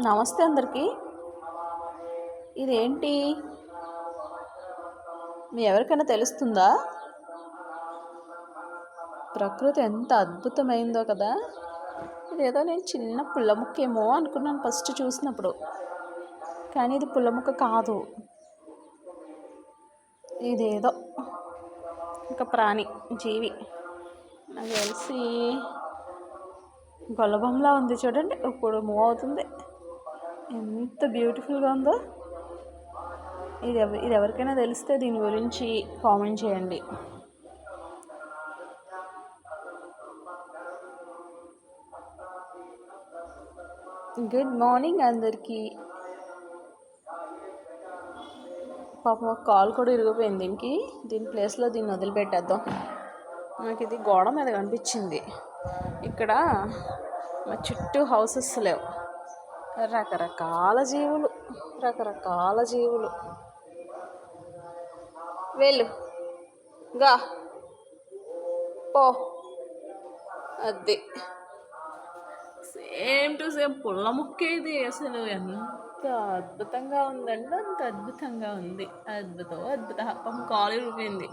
నమస్తే అందరికీ. ఇదేంటి? మీ ఎవరికైనా తెలుస్తుందా? ప్రకృతి ఎంత అద్భుతమైందో కదా. ఇదేదో నేను చిన్న పుల్ల ముక్కేమో అనుకున్నాను ఫస్ట్ చూసినప్పుడు. కానీ ఇది పుల్ల ముక్క కాదు. ఇదేదో ఒక ప్రాణి జీవి. నాకు తెలిసి గొల్లబొమ్మలా ఉంది చూడండి. ఇప్పుడు మూవ్ అవుతుంది. ఎంత బ్యూటిఫుల్గా ఉందో. ఇది ఎవ ఇది ఎవరికైనా తెలిస్తే దీని గురించి కామెంట్ చేయండి. గుడ్ మార్నింగ్ అందరికీ. పాపం ఒక కాల్ కూడా ఇరిగిపోయింది దీనికి. దీని ప్లేస్లో దీన్ని వదిలిపెట్టేద్దాం. నాకు ఇది గోడ మీద కనిపించింది. ఇక్కడ మా చుట్టూ హౌసెస్ లేవు. రకరకాల జీవులు రకరకాల జీవులు. వెళ్ళు. గా. పో. అది. సేమ్ టు సేమ్ పుల్ల ముక్కే ఇది అసలు. ఎంత అద్భుతంగా ఉందంటే అంత అద్భుతంగా ఉంది. అద్భుతం అద్భుత పాపం కాలు రూపింది